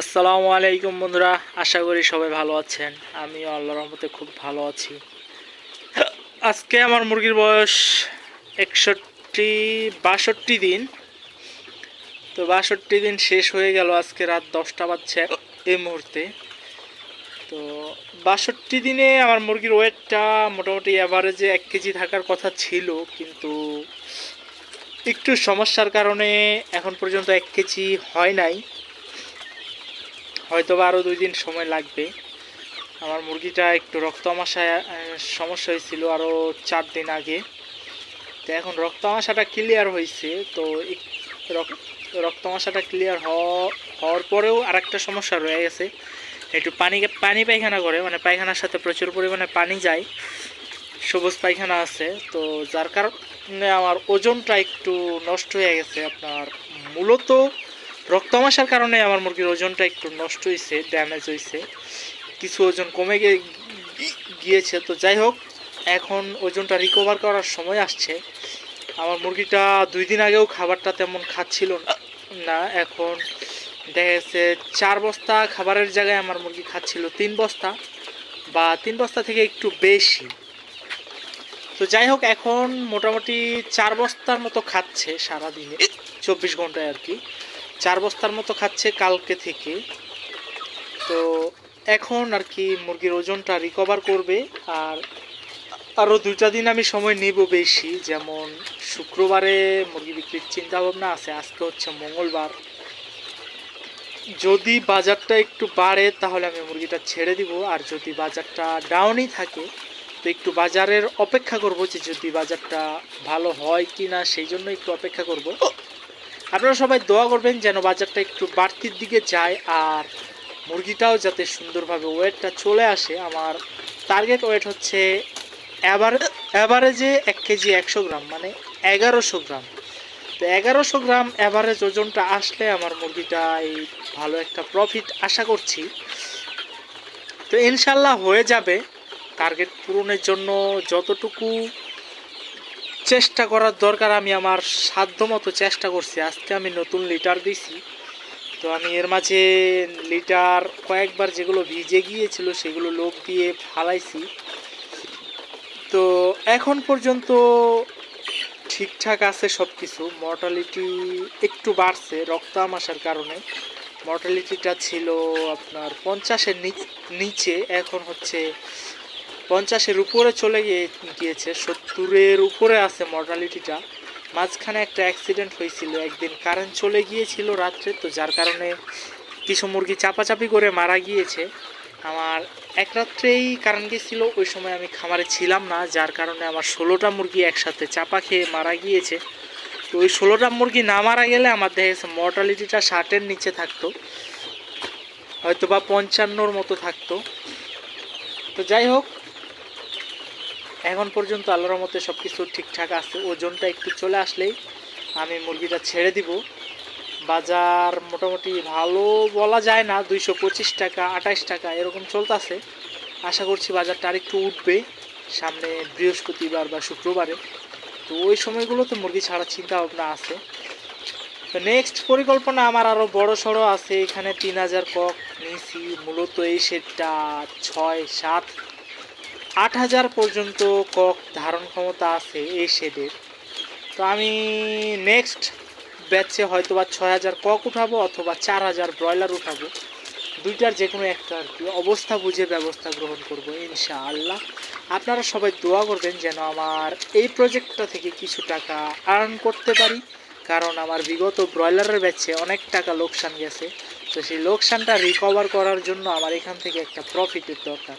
আসসালামু আলাইকুম বন্ধুরা, আশা করি সবাই ভালো আছেন। আমিও আল্লাহ রহমতে খুব ভালো আছি। আজকে আমার মুরগির বয়স একষট্টি, বাষট্টি দিন। তো বাষট্টি দিন শেষ হয়ে গেল আজকে রাত দশটা বাজছে এই মুহূর্তে। তো বাষট্টি দিনে আমার মুরগির ওয়েটটা মোটামুটি অ্যাভারেজে এক কেজি থাকার কথা ছিল, কিন্তু একটু সমস্যার কারণে এখন পর্যন্ত এক কেজি হয় নাই। হয়তো বা আরও দুই দিন সময় লাগবে। আমার মুরগিটা একটু রক্ত আমাশায় সমস্যা হয়েছিল আরও চার দিন আগে। তো এখন রক্ত আমাশাটা ক্লিয়ার হয়েছে, তো রক্ত আমাশাটা ক্লিয়ার হওয়ার পরেও আরেকটা সমস্যা রয়ে গেছে। একটু পানি পানি পায়খানা করে মানে পায়খানার সাথে প্রচুর পরিমাণে পানি যায়, সবুজ পায়খানা আছে। তো যার কারণে আমার ওজনটা একটু নষ্ট হয়ে গেছে। আপনার মূলত রক্তমাশার কারণে আমার মুরগির ওজনটা একটু নষ্ট হয়েছে ড্যামেজ হয়েছে কিছু ওজন কমে গিয়েছে। তো যাই হোক, এখন ওজনটা রিকভার করার সময় আসছে। আমার মুরগিটা দুই দিন আগেও খাবারটা তেমন খাচ্ছিল না- না, এখন দেখা গেছে চার বস্তা খাবারের জায়গায় আমার মুরগি খাচ্ছিল তিন বস্তা বা তিন বস্তা থেকে একটু বেশি। তো যাই হোক, এখন মোটামুটি চার বস্তার মতো খাচ্ছে সারাদিনে, চব্বিশ ঘন্টায় আর কি। চার বস্তার মতো খাচ্ছে কালকে থেকে। তো এখন আর কি মুরগির ওজনটা রিকভার করবে আর আরও দুইটা দিন আমি সময় নিব বেশি। যেমন শুক্রবারে মুরগি বিক্রির চিন্তাভাবনা আছে, আজকে হচ্ছে মঙ্গলবার। যদি বাজারটা একটু বাড়ে তাহলে আমি মুরগিটা ছেড়ে দিব, আর যদি বাজারটা ডাউনই থাকে তো একটু বাজারের অপেক্ষা করব যে যদি বাজারটা ভালো হয় কি না সেই জন্য একটু অপেক্ষা করব। আপনারা সবাই দোয়া করবেন যেন বাজারটা একটু বাড়তির দিকে যায় আর মুরগিটাও যাতে সুন্দরভাবে ওয়েটটা চলে আসে। আমার টার্গেট ওয়েট হচ্ছে অ্যাভারেজে এক কেজি একশো গ্রাম মানে এগারোশো গ্রাম। তো এগারোশো গ্রাম অ্যাভারেজ ওজনটা আসলে আমার মুরগিটা এই ভালো একটা প্রফিট আশা করছি। তো ইনশাল্লাহ হয়ে যাবে। টার্গেট পূরণের জন্য যতটুকু চেষ্টা করার দরকার, আমি আমার সাধ্য মতো চেষ্টা করছি। আজকে আমি নতুন লিটার দিছি। তো আমি এর মাঝে লিটার কয়েকবার যেগুলো ভিজে গিয়েছিল, সেগুলো লোক দিয়ে ফালাইছি। তো এখন পর্যন্ত ঠিকঠাক আছে সব কিছু মর্টালিটি একটু বাড়ছে রক্ত আমাশার কারণে মর্টালিটিটা ছিল আপনার পঞ্চাশের নিচে, এখন হচ্ছে পঞ্চাশের উপরে চলে গিয়ে গিয়েছে, সত্তরের উপরে আছে মর্টালিটিটা মাঝখানে একটা অ্যাক্সিডেন্ট হয়েছিল, একদিন কারেন্ট চলে গিয়েছিল রাত্রে, তো যার কারণে কিছু মুরগি চাপাচাপি করে মারা গিয়েছে। আমার এক রাত্রেই কারেন্ট গিয়েছিল, ওই সময় আমি খামারে ছিলাম না, যার কারণে আমার ষোলোটা মুরগি একসাথে চাপা খেয়ে মারা গিয়েছে। তো ওই ষোলোটা মুরগি না মারা গেলে আমার দেখা গেছে মর্টালিটিটা ষাটের নিচে থাকতো হয়তো বা পঞ্চান্নর মতো থাকতো। তো যাই হোক এখন পর্যন্ত আল্লাহর মতে সব কিছু ঠিকঠাক আছে, ওজনটা একটু চলে আসলেই আমি মুরগিটা ছেড়ে দিব। বাজার মোটামুটি ভালো বলা যায় না, দুইশো পঁচিশ টাকা আঠাশ টাকা, এরকম চলতেছে। আশা করছি বাজারটা আরেকটু উঠবে সামনে বৃহস্পতিবার বা শুক্রবারে। তো ওই সময়গুলোতে মুরগি ছাড়ার চিন্তা ভাবনা আছে। তো নেক্সট পরিকল্পনা আমার আরও বড় সড়ো আছে, এখানে তিন হাজার কক নিয়েছি। মূলত এই সেটটা ছয় সাত আট হাজার পর্যন্ত কক ধারণ ক্ষমতা আছে এই শেডের। তো আমি নেক্সট ব্যাচে হয়তো বা ছয় হাজার কক উঠাবো অথবা চার হাজার ব্রয়লার উঠাবো। দুইটার যে কোনো একটা আর কি অবস্থা বুঝে ব্যবস্থা গ্রহণ করব, ইনশাআল্লাহ। আপনারা সবাই দোয়া করবেন যেন আমার এই প্রজেক্টটা থেকে কিছু টাকা আর্ন করতে পারি, কারণ আমার বিগত ব্রয়লারের ব্যাচে অনেক টাকা লোকসান গেছে। তো সেই লোকসানটা রিকভার করার জন্য আমার এখান থেকে একটা প্রফিটের দরকার।